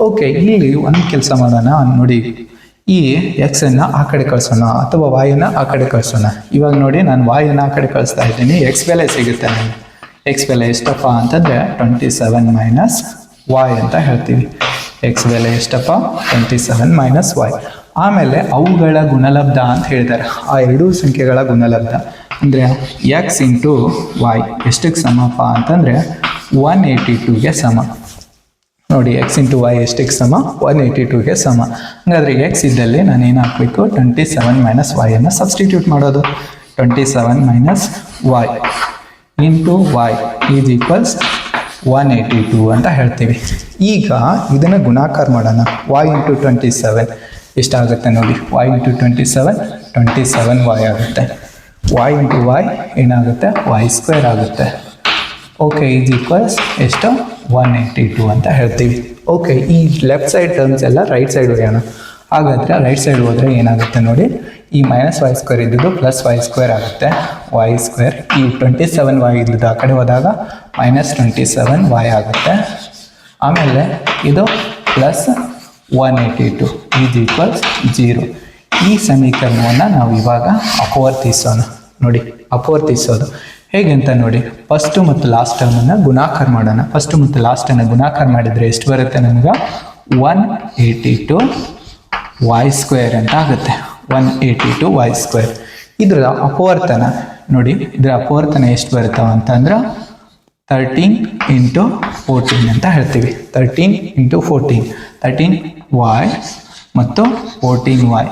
ಓಕೆ ಇಲ್ಲಿ ಒಂದು ಕೆಲಸ ಮಾಡೋಣ. ನೋಡಿ ಈ ಎಕ್ಸನ್ನು ಆ ಕಡೆ ಕಳಿಸೋಣ ಅಥವಾ ವಾಯನ್ನ ಆ ಕಡೆ ಕಳಿಸೋಣ. ಇವಾಗ ನೋಡಿ, ನಾನು ವಾಯನ್ನ ಆ ಕಡೆ ಕಳಿಸ್ತಾ ಇದ್ದೀನಿ. ಎಕ್ಸ್ ಬೆಲೆ ಸಿಗುತ್ತೆ ನನಗೆ. ಎಕ್ಸ್ ಬೆಲೆ ಎಷ್ಟಪ್ಪ ಅಂತಂದರೆ ಟ್ವೆಂಟಿ ಸೆವೆನ್ ಮೈನಸ್ ವಾಯ್ ಅಂತ ಹೇಳ್ತೀವಿ. ಎಕ್ಸ್ ಬೆಲೆ ಎಷ್ಟಪ್ಪ? ಟ್ವೆಂಟಿ ಸೆವೆನ್ ಮೈನಸ್ ವಾಯ್ ಆಮೇಲೆ ಅವುಗಳ ಗುಣಲಬ್ಧ ಅಂತ ಹೇಳಿದ್ದಾರೆ. ಆ ಎರಡೂ ಸಂಖ್ಯೆಗಳ ಗುಣಲಬ್ಧ. ಅಂದರೆ ಎಕ್ಸ್ ಇಂಟು ವಾಯ್ ಎಷ್ಟಕ್ಕೆ ಸಮಪ್ಪ ಅಂತಂದರೆ ಒನ್ ಏಯ್ಟಿ ಟೂಗೆ ಸಮ. ನೋಡಿ ಎಕ್ಸ್ ಇಂಟು ವೈ ಎಷ್ಟಕ್ಕೆ ಸಮ? ಒನ್ ಏಯ್ಟಿ ಟೂಗೆ ಸಮ. ಹಂಗಾದ್ರೆ ಎಕ್ಸ್ ಇದ್ದಲ್ಲಿ ನಾನು ಏನು ಹಾಕಬೇಕು ಟ್ವೆಂಟಿ ಸೆವೆನ್ ಮೈನಸ್ ವೈಯನ್ನು ಸಬ್ಸ್ಟಿಟ್ಯೂಟ್ ಮಾಡೋದು. Twenty seven minus y into y is equals one eighty two ಅಂತ ಹೇಳ್ತೀವಿ. ಈಗ ಇದನ್ನು ಗುಣಾಕಾರ ಮಾಡೋಣ. ವೈ ಇಂಟು ಟ್ವೆಂಟಿ ಸೆವೆನ್ ಎಷ್ಟಾಗುತ್ತೆ ನೋಡಿ? Y into twenty seven twenty seven y ಆಗುತ್ತೆ. ವೈ ಇಂಟು ವೈ ಏನಾಗುತ್ತೆ? ವೈ ಸ್ಕ್ವೇರ್ ಆಗುತ್ತೆ. ಓಕೆ ಈಸ್ ಈಕ್ವಲ್ಸ್ ಎಷ್ಟು? ಒನ್ ಏಯ್ಟಿ ಟು ಅಂತ ಹೇಳ್ತೀವಿ. ಓಕೆ ಈ ಲೆಫ್ಟ್ ಸೈಡ್ ಟರ್ಮ್ಸ್ ಎಲ್ಲ ರೈಟ್ ಸೈಡ್ ಒಯ್ಯೋಣ ಹಾಗಾದರೆ ರೈಟ್ ಸೈಡ್ ಹೋದರೆ ಏನಾಗುತ್ತೆ ನೋಡಿ, ಈ ಮೈನಸ್ ವೈ ಸ್ಕ್ವೇರ್ ಇದ್ದಿದ್ದು ಪ್ಲಸ್ ವೈ ಸ್ಕ್ವೇರ್ ಆಗುತ್ತೆ. ವೈ ಸ್ಕ್ವೇರ್ ಈ ಟ್ವೆಂಟಿ ಸೆವೆನ್ ವೈ ಇದ್ದಿದ್ದು ಆ ಕಡೆ ಹೋದಾಗ ಮೈನಸ್ ಟ್ವೆಂಟಿ ಸೆವೆನ್ ವೈ ಆಗುತ್ತೆ. ಆಮೇಲೆ ಇದು plus one eighty two is equals zero ಈ ಸಮೀಕರಣವನ್ನು ನಾವು ಇವಾಗ ಅಪವರ್ತಿಸೋಣ. ನೋಡಿ, ಅಪವರ್ತಿಸೋದು. ಹೇಗೆ ಅಂತ ನೋಡಿ ಫಸ್ಟು ಮತ್ತು ಲಾಸ್ಟ್ ಟರ್ಮನ್ನು ಗುಣಾಕಾರ ಮಾಡೋಣ. ಫಸ್ಟು ಮತ್ತು ಲಾಸ್ಟನ್ನು ಗುಣಾಕಾರ ಮಾಡಿದರೆ ಎಷ್ಟು ಬರುತ್ತೆ ನಮ್ಗೆ? One eighty two y square ಅಂತ ಆಗುತ್ತೆ. One eighty two y square ಇದರ ಅಪವರ್ತನ ನೋಡಿ, ಇದರ ಅಪವರ್ತನ ಎಷ್ಟು ಬರುತ್ತವ ಅಂತಂದ್ರೆ ತರ್ಟೀನ್ ಇಂಟು ಫೋರ್ಟೀನ್ ಅಂತ ಹೇಳ್ತೀವಿ. Thirteen into fourteen thirteen y ಮತ್ತು ಫೋರ್ಟೀನ್ ವಾಯ್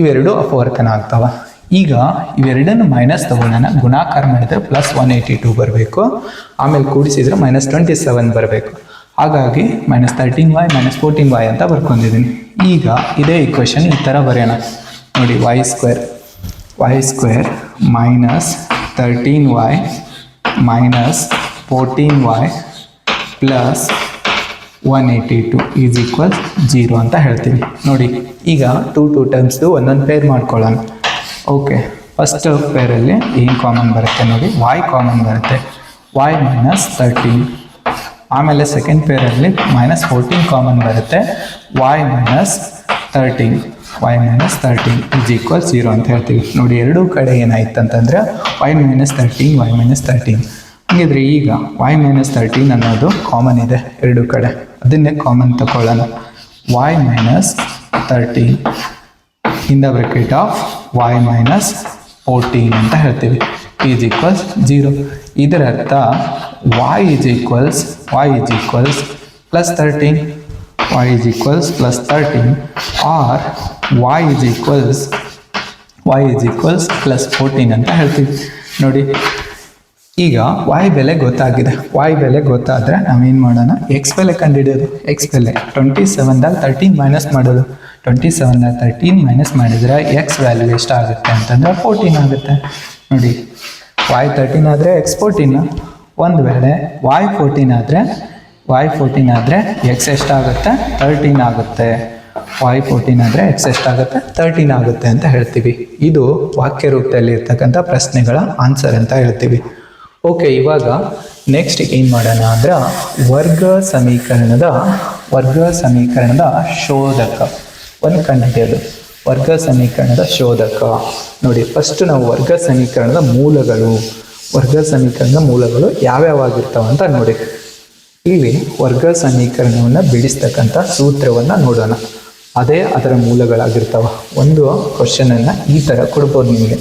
ಇವೆರಡು ಅಪವರ್ತನ ಆಗ್ತಾವ. ಈಗ ಇವೆರಡನ್ನು ಮೈನಸ್ ತಗೊಳ್ಳೋಣ. ಗುಣಾಕಾರ ಮಾಡಿದರೆ ಪ್ಲಸ್ ಒನ್ ಏಯ್ಟಿ ಟೂ ಬರಬೇಕು. ಆಮೇಲೆ ಕೂಡಿಸಿದ್ರೆ ಮೈನಸ್ ಟ್ವೆಂಟಿ ಸೆವೆನ್ ಬರಬೇಕು. ಹಾಗಾಗಿ minus thirteen y minus fourteen y ಅಂತ ಬರ್ಕೊಂಡಿದ್ದೀನಿ. ಈಗ ಇದೇ ಇಕ್ವೇಷನ್ ಈ ಥರ ಬರೆಯೋಣ. ನೋಡಿ y square y square minus thirteen y minus fourteen y plus one eighty two is equal zero ಅಂತ ಹೇಳ್ತೀನಿ. ನೋಡಿ, ಈಗ ಟೂ ಟೂ ಟರ್ಮ್ಸ್ದು ಒಂದೊಂದು ಪೇರ್ ಮಾಡ್ಕೊಳ್ಳೋಣ. ಓಕೆ ಫಸ್ಟ್ ಪೇರಲ್ಲಿ ಏನು ಕಾಮನ್ ಬರುತ್ತೆ ನೋಡಿ. ವಾಯ್ ಕಾಮನ್ ಬರುತ್ತೆ. ವಾಯ್ ಮೈನಸ್ ತರ್ಟೀನ್ ಆಮೇಲೆ ಸೆಕೆಂಡ್ ಪೇರಲ್ಲಿ ಮೈನಸ್ ಫೋರ್ಟೀನ್ ಕಾಮನ್ ಬರುತ್ತೆ. Y minus thirteen y minus thirteen is equal zero ಅಂತ ಹೇಳ್ತೀವಿ. ನೋಡಿ, ಎರಡೂ ಕಡೆ ಏನಾಯ್ತು ಅಂತಂದರೆ y minus thirteen y minus thirteen ಹಾಗಿದ್ರೆ ಈಗ ವೈ ಮೈನಸ್ ತರ್ಟೀನ್ ಅನ್ನೋದು ಕಾಮನ್ ಇದೆ ಎರಡೂ ಕಡೆ. ಅದನ್ನೇ ಕಾಮನ್ ತಗೊಳ್ಳೋಣ y minus thirteen in the bracket of y minus fourteen ಅಂತ ಹೇಳ್ತೀವಿ. ಈಸ್ ಈಕ್ವಲ್ಸ್ ಜೀರೋ ಇದರ ಅರ್ಥ y is equals y is equals plus thirteen y is equals plus thirteen or y is equals y is equals plus fourteen ಅಂತ ಹೇಳ್ತೀವಿ. ನೋಡಿ, ಈಗ Y ಬೆಲೆ ಗೊತ್ತಾಗಿದೆ. ವಾಯ್ ಬೆಲೆ ಗೊತ್ತಾದರೆ ನಾವೇನು ಮಾಡೋಣ? ಎಕ್ಸ್ ಬೆಲೆ ಕಂಡುಹಿಡಿಯೋದು. ಎಕ್ಸ್ ಬೆಲೆ ಟ್ವೆಂಟಿ ಸೆವೆನ್ದಾಗ ತರ್ಟೀನ್ ಮೈನಸ್ ಮಾಡೋದು. ಟ್ವೆಂಟಿ ಸೆವೆನ್ದಾಗ ತರ್ಟೀನ್ ಮೈನಸ್ ಮಾಡಿದರೆ ಎಕ್ಸ್ ವ್ಯಾಲ್ಯೂ ಎಷ್ಟಾಗುತ್ತೆ ಅಂತಂದರೆ ಫೋರ್ಟೀನ್ ಆಗುತ್ತೆ. ನೋಡಿ ವಾಯ್ ತರ್ಟೀನ್ ಆದರೆ ಎಕ್ಸ್ ಫೋರ್ಟೀನ್ ಒಂದು ವೇಳೆ ವಾಯ್ ಫೋರ್ಟೀನ್ ಆದರೆ ವಾಯ್ ಫೋರ್ಟೀನ್ ಆದರೆ ಎಕ್ಸ್ ಎಷ್ಟಾಗುತ್ತೆ ತರ್ಟೀನ್ ಆಗುತ್ತೆ. ವಾಯ್ ಫೋರ್ಟೀನ್ ಆದರೆ ಎಕ್ಸ್ ಎಷ್ಟಾಗುತ್ತೆ ತರ್ಟೀನ್ ಆಗುತ್ತೆ ಅಂತ ಹೇಳ್ತೀವಿ. ಇದು ವಾಕ್ಯ ರೂಪದಲ್ಲಿ ಇರ್ತಕ್ಕಂಥ ಪ್ರಶ್ನೆಗಳ ಆನ್ಸರ್ ಅಂತ ಹೇಳ್ತೀವಿ. ಓಕೆ ಇವಾಗ ನೆಕ್ಸ್ಟ್ ಏನು ಮಾಡೋಣ ಅಂದ್ರೆ ವರ್ಗ ಸಮೀಕರಣದ ವರ್ಗ ಸಮೀಕರಣದ ಶೋಧಕ. ಒಂದು ಕಂಡುಹಿಡಿಯೋದು ವರ್ಗ ಸಮೀಕರಣದ ಶೋಧಕ. ನೋಡಿ ಫಸ್ಟ್ ನಾವು ವರ್ಗ ಸಮೀಕರಣದ ಮೂಲಗಳು. ವರ್ಗ ಸಮೀಕರಣದ ಮೂಲಗಳು ಯಾವ್ಯಾವಾಗಿರ್ತಾವ ಅಂತ ನೋಡಿ. ಇಲ್ಲಿ ವರ್ಗ ಸಮೀಕರಣವನ್ನು ಬಿಡಿಸ್ತಕ್ಕಂಥ ಸೂತ್ರವನ್ನು ನೋಡೋಣ. ಅದೇ ಅದರ ಮೂಲಗಳಾಗಿರ್ತಾವ. ಒಂದು ಕ್ವಶನನ್ನು ಈ ಥರ ಕೊಡ್ಬೋದು ನಿಮಗೆ.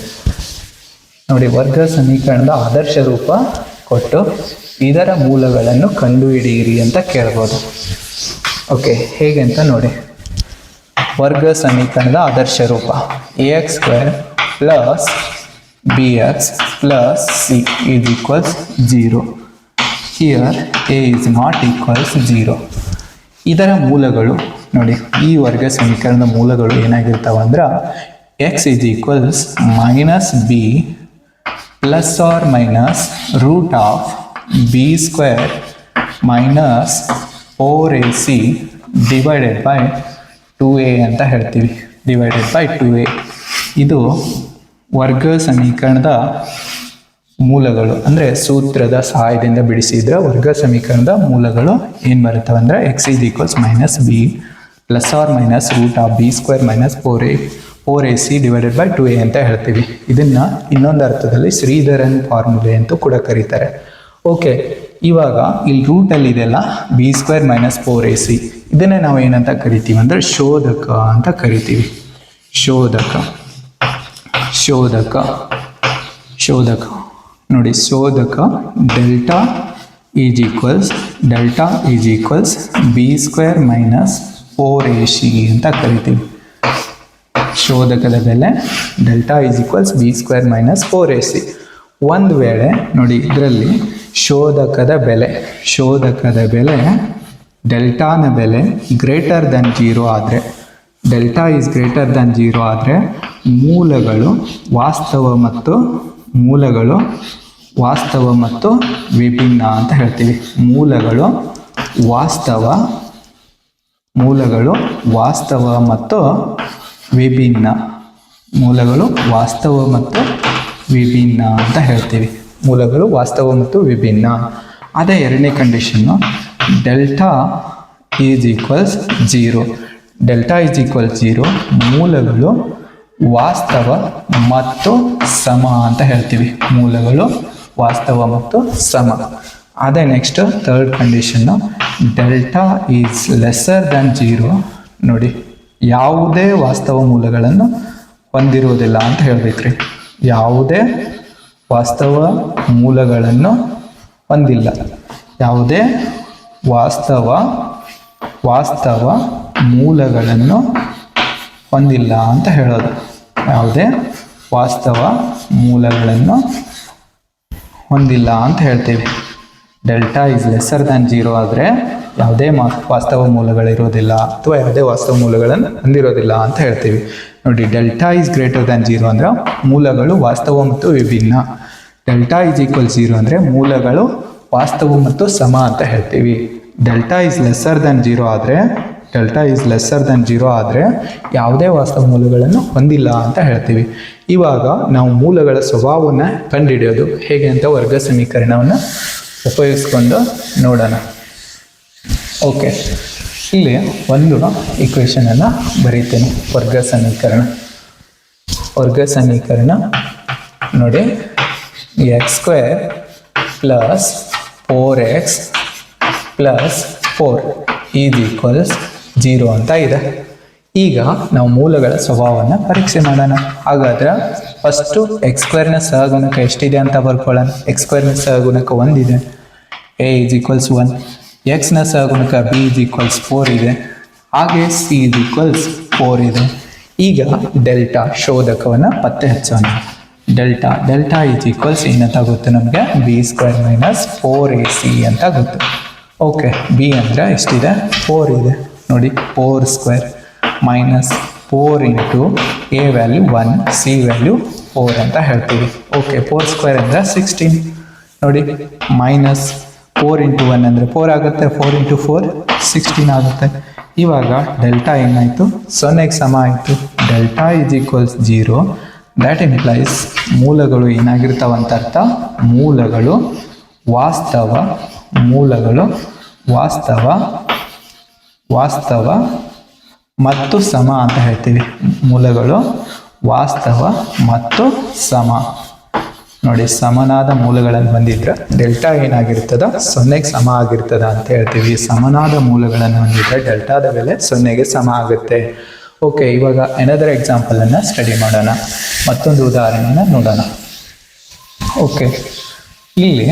ನೋಡಿ, ವರ್ಗ ಸಮೀಕರಣದ ಆದರ್ಶ ರೂಪ ಕೊಟ್ಟು ಇದರ ಮೂಲಗಳನ್ನು ಕಂಡುಹಿಡಿಯಿರಿ ಅಂತ ಕೇಳ್ಬೋದು. ಓಕೆ ಹೇಗೆ ಅಂತ ನೋಡಿ. ವರ್ಗ ಸಮೀಕರಣದ ಆದರ್ಶ ರೂಪ. A x square plus b x plus c is equals zero here a is not equals zero ಇದರ ಮೂಲಗಳು, ನೋಡಿ, ಈ ವರ್ಗ ಸಮೀಕರಣದ ಮೂಲಗಳು ಏನಾಗಿರ್ತಾವೆ ಅಂದ್ರೆ x is equals minus b plus or minus root of b square minus four a c divided by two a ಅಂತ ಹೇಳ್ತೀವಿ. ಡಿವೈಡೆಡ್ ಬೈ ಟು ಎ ಇದು ವರ್ಗ ಸಮೀಕರಣದ ಮೂಲಗಳು. ಅಂದರೆ ಸೂತ್ರದ ಸಹಾಯದಿಂದ ಬಿಡಿಸಿದ್ರೆ ವರ್ಗ ಸಮೀಕರಣದ ಮೂಲಗಳು ಏನು ಬರುತ್ತವೆ ಅಂದರೆ x is equals minus b plus or minus root of b square minus four a four a c divided by two a ಅಂತ ಹೇಳ್ತೀವಿ. ಇದನ್ನು ಇನ್ನೊಂದು ಅರ್ಥದಲ್ಲಿ ಶ್ರೀಧರನ್ ಫಾರ್ಮುಲೆ ಅಂತೂ ಕೂಡ ಕರೀತಾರೆ. ಓಕೆ ಇವಾಗ ಇಲ್ಲಿ ರೂಟಲ್ಲಿ ಇದೆಲ್ಲ b square minus four a c ಇದನ್ನೇ ನಾವು ಏನಂತ ಕರಿತೀವಿ ಅಂದರೆ ಶೋಧಕ ಅಂತ ಕರಿತೀವಿ. ಶೋಧಕ ಶೋಧಕ ಶೋಧಕ. ನೋಡಿ, ಶೋಧಕ delta is equals delta is equals b square minus four a c ಅಂತ ಕರಿತೀವಿ. ಶೋಧಕದ ಬೆಲೆ delta is equals b square minus four a c ಒಂದು ವೇಳೆ ನೋಡಿ, ಇದರಲ್ಲಿ ಶೋಧಕದ ಬೆಲೆ ಶೋಧಕದ ಬೆಲೆ ಡೆಲ್ಟಾನ ಬೆಲೆ ಗ್ರೇಟರ್ ದನ್ ಜೀರೋ ಆದರೆ, delta is greater than zero ಆದರೆ ಮೂಲಗಳು ವಾಸ್ತವ ಮತ್ತು ಮೂಲಗಳು ವಾಸ್ತವ ಮತ್ತು ವಿಭಿನ್ನ ಅಂತ ಹೇಳ್ತೀವಿ. ಮೂಲಗಳು ವಾಸ್ತವ ಮೂಲಗಳು ವಾಸ್ತವ ಮತ್ತು ವಿಭಿನ್ನ, ಮೂಲಗಳು ವಾಸ್ತವ ಮತ್ತು ವಿಭಿನ್ನ ಅಂತ ಹೇಳ್ತೀವಿ. ಮೂಲಗಳು ವಾಸ್ತವ ಮತ್ತು ವಿಭಿನ್ನ. ಅದೇ ಎರಡನೇ condition delta is equals zero delta is equals zero ಮೂಲಗಳು ವಾಸ್ತವ ಮತ್ತು ಸಮ ಅಂತ ಹೇಳ್ತೀವಿ. ಮೂಲಗಳು ವಾಸ್ತವ ಮತ್ತು ಸಮ. ಅದೇ next third condition delta is lesser than zero ನೋಡಿ, ಯಾವುದೇ ವಾಸ್ತವ ಮೂಲಗಳನ್ನು ಹೊಂದಿರುವುದಿಲ್ಲ ಅಂತ ಹೇಳಬೇಕ್ರಿ. ಯಾವುದೇ ವಾಸ್ತವ ಮೂಲಗಳನ್ನು ಹೊಂದಿಲ್ಲ. ಯಾವುದೇ ವಾಸ್ತವ ವಾಸ್ತವ ಮೂಲಗಳನ್ನು ಹೊಂದಿಲ್ಲ ಅಂತ ಹೇಳೋದು. ಯಾವುದೇ ವಾಸ್ತವ ಮೂಲಗಳನ್ನು ಹೊಂದಿಲ್ಲ ಅಂತ ಹೇಳ್ತೀವಿ. Delta is lesser than zero ಆದರೆ ಯಾವುದೇ ಮಾ, ವಾಸ್ತವ ಮೂಲಗಳಿರೋದಿಲ್ಲ ಅಥವಾ ಯಾವುದೇ ವಾಸ್ತವ ಮೂಲಗಳನ್ನು ಹೊಂದಿರೋದಿಲ್ಲ ಅಂತ ಹೇಳ್ತೀವಿ. ನೋಡಿ delta is greater than zero ಅಂದರೆ ಮೂಲಗಳು ವಾಸ್ತವ ಮತ್ತು ವಿಭಿನ್ನ. ಡೆಲ್ಟಾ ಈಸ್ ಈಕ್ವಲ್ ಜೀರೋ ಅಂದರೆ ಮೂಲಗಳು ವಾಸ್ತವ ಮತ್ತು ಸಮ ಅಂತ ಹೇಳ್ತೀವಿ. Delta is lesser than zero ಆದರೆ delta is lesser than zero ಆದರೆ ಯಾವುದೇ ವಾಸ್ತವ ಮೂಲಗಳನ್ನು ಹೊಂದಿಲ್ಲ ಅಂತ ಹೇಳ್ತೀವಿ. ಇವಾಗ ನಾವು ಮೂಲಗಳ ಸ್ವಭಾವವನ್ನು ಕಂಡುಹಿಡಿಯೋದು ಹೇಗೆ ಅಂತ ವರ್ಗ ಸಮೀಕರಣವನ್ನು ಉಪಯೋಗಿಸ್ಕೊಂಡು ನೋಡೋಣ. ಓಕೆ. ಇಲ್ಲಿ ಒಂದು ಇಕ್ವೇಷನನ್ನು ಬರೀತೇನೆ. ವರ್ಗ ಸಮೀಕರಣ. ವರ್ಗ ಸಮೀಕರಣ ನೋಡಿ x square plus four x plus four is equals zero ಅಂತ ಇದೆ. ಈಗ ನಾವು ಮೂಲಗಳ ಸ್ವಭಾವವನ್ನು ಪರೀಕ್ಷೆ ಮಾಡೋಣ. ಹಾಗಾದ್ರೆ ಫಸ್ಟು ಎಕ್ಸ್ ಸ್ಕ್ವೇರ್ನ ಸಹಗುಣಕ ಎಷ್ಟಿದೆ ಅಂತ ಬರ್ಕೊಳ್ಳೋಣ. ಎಕ್ಸ್ ಸ್ಕ್ವೇರ್ನ ಸಹಗುಣಕ ಒಂದಿದೆ. ಎ ಈಸ್ ಈಕ್ವಲ್ಸ್ ಒನ್ ಎಕ್ಸ್ನ ಸಹಗುಣಕ ಬಿ ಇಸ್ ಈಕ್ವಲ್ಸ್ ಫೋರ್ ಇದೆ. ಹಾಗೆ ಸಿ ಇಸ್ ಈಕ್ವಲ್ಸ್ ಫೋರ್ ಇದೆ. ಈಗ ಡೆಲ್ಟಾ ಶೋಧಕವನ್ನು ಪತ್ತೆ ಹಚ್ಚೋಣ. ಡೆಲ್ಟಾ ಡೆಲ್ಟಾ ಈಸ್ ಈಕ್ವಲ್ಸ್ ಏನಂತ ಗೊತ್ತು ನಮಗೆ? B square minus four a c ಅಂತ ಗೊತ್ತು ಓಕೆ ಬಿ ಅಂದರೆ ಎಷ್ಟಿದೆ? ಫೋರ್ ಇದೆ. ನೋಡಿ four square minus four into a value one c value four ಅಂತ ಹೇಳ್ತೀವಿ. ಓಕೆ ಫೋರ್ ಸ್ಕ್ವೇರ್ ಅಂದರೆ ಸಿಕ್ಸ್ಟೀನ್ ನೋಡಿ ಮೈನಸ್ ಫೋರ್ ಇಂಟು ಒನ್ ಅಂದರೆ ಫೋರ್ ಆಗುತ್ತೆ ಫೋರ್ ಇಂಟು ಫೋರ್ ಸಿಕ್ಸ್ಟೀನ್ ಆಗುತ್ತೆ. ಇವಾಗ ಡೆಲ್ಟಾ ಏನಾಯಿತು? ಸೊನ್ನೆಗೆ ಸಮ ಆಯಿತು. Delta is equals zero that implies ಮೂಲಗಳು ಏನಾಗಿರ್ತಾವಂತ ಅರ್ಥ, ಮೂಲಗಳು ವಾಸ್ತವ ಮೂಲಗಳು ವಾಸ್ತವ ವಾಸ್ತವ ಮತ್ತು ಸಮ ಅಂತ ಹೇಳ್ತೀವಿ. ಮೂಲಗಳು ವಾಸ್ತವ ಮತ್ತು ಸಮ. ನೋಡಿ, ಸಮನಾದ ಮೂಲಗಳನ್ನು ಹೊಂದಿದ್ರೆ ಡೆಲ್ಟಾ ಏನಾಗಿರ್ತದ ಸೊನ್ನೆಗೆ ಸಮ ಆಗಿರ್ತದ ಅಂತ ಹೇಳ್ತೀವಿ. ಸಮನಾದ ಮೂಲಗಳನ್ನು ಹೊಂದಿದ್ರೆ ಡೆಲ್ಟಾದ ಬೆಲೆ ಸೊನ್ನೆಗೆ ಸಮ ಆಗುತ್ತೆ. ಓಕೆ ಇವಾಗ ಎನದರ್ ಎಕ್ಸಾಂಪಲನ್ನು ಸ್ಟಡಿ ಮಾಡೋಣ. ಮತ್ತೊಂದು ಉದಾಹರಣೆಯನ್ನು ನೋಡೋಣ. ಓಕೆ ಇಲ್ಲಿ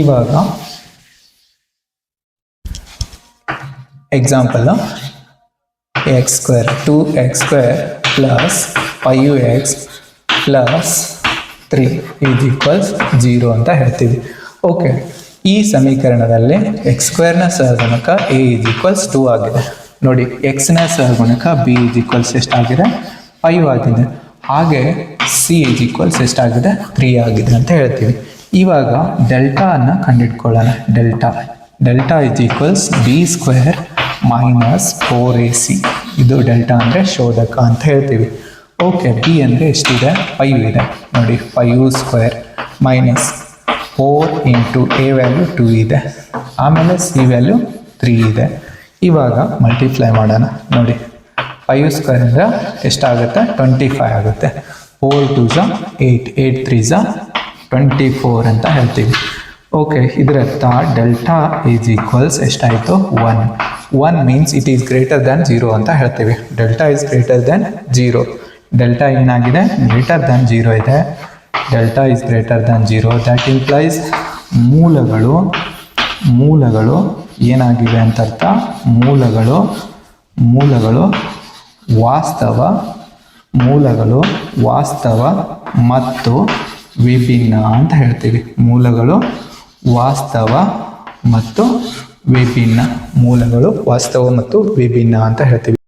ಇವಾಗ example x square two x square plus five x plus three is equals zero ಅಂತ ಹೇಳ್ತೀವಿ. ಓಕೆ ಈ ಸಮೀಕರಣದಲ್ಲಿ ಎಕ್ಸ್ ಸ್ಕ್ವೇರ್ನ ಸಹಗುಣಕ ಎ ಈಸ್ ಈಕ್ವಲ್ಸ್ ಟೂ ಆಗಿದೆ. ನೋಡಿ ಎಕ್ಸ್ನ ಸಹಗುಣಕ ಬಿ ಈಸ್ ಈಕ್ವಲ್ಸ್ ಎಷ್ಟಾಗಿದೆ? ಫೈವ್ ಆಗಿದೆ. ಹಾಗೆ ಸಿ ಈಸ್ ಈಕ್ವಲ್ಸ್ ಎಷ್ಟಾಗಿದೆ? ತ್ರೀ ಆಗಿದೆ ಅಂತ ಹೇಳ್ತೀವಿ. ಇವಾಗ ಡೆಲ್ಟಾ ಅನ್ನ ಕಂಡುಹಿಡ್ಕೊಳ್ಳೋಣ delta delta is equals b square minus four a c ಇದು ಡೆಲ್ಟಾ ಅಂದರೆ ಶೋಧಕ ಅಂತ ಹೇಳ್ತೀವಿ. ಓಕೆ ಬಿ ಅಂದರೆ ಎಷ್ಟಿದೆ ಫೈವ್ ಇದೆ ನೋಡಿ five square minus four into a value two ಇದೆ ಆಮೇಲೆ ಸಿ ವ್ಯಾಲ್ಯೂ ತ್ರೀ ಇದೆ ಇವಾಗ ಮಲ್ಟಿಪ್ಲೈ ಮಾಡೋಣ, ನೋಡಿ ಫೈವ್ ಸ್ಕ್ವೇರ್ ಅಂದರೆ ಎಷ್ಟಾಗುತ್ತೆ? ಟ್ವೆಂಟಿ ಫೈವ್ ಆಗುತ್ತೆ. ಫೋರ್ ಟು ಝ ಏಯ್ಟ್ ಏಯ್ಟ್ ತ್ರೀ ಝ ಟ್ವೆಂಟಿ ಫೋರ್ ಅಂತ ಹೇಳ್ತೀವಿ. ಓಕೆ ಇದರರ್ಥ ಡೆಲ್ಟಾ ಈಸ್ ಈಕ್ವಲ್ಸ್ ಎಷ್ಟಾಯಿತು? One one means it is greater than zero ಅಂತ ಹೇಳ್ತೀವಿ. Delta is greater than zero delta ಏನಾಗಿದೆ? ಗ್ರೇಟರ್ ದ್ಯಾನ್ ಜೀರೋ ಇದೆ. Delta is greater than zero that implies ಮೂಲಗಳು ಮೂಲಗಳು ಏನಾಗಿವೆ ಅಂತ ಅರ್ಥ ಮೂಲಗಳು ಮೂಲಗಳು ವಾಸ್ತವ ಮೂಲಗಳು ವಾಸ್ತವ ಮತ್ತು ವಿಭಿನ್ನ ಅಂತ ಹೇಳ್ತೀವಿ. ಮೂಲಗಳು ವಾಸ್ತವ ಮತ್ತು ವಿಭಿನ್ನ ಮೂಲಗಳು ವಾಸ್ತವ ಮತ್ತು ವಿಭಿನ್ನ ಅಂತ ಹೇಳ್ತೀವಿ.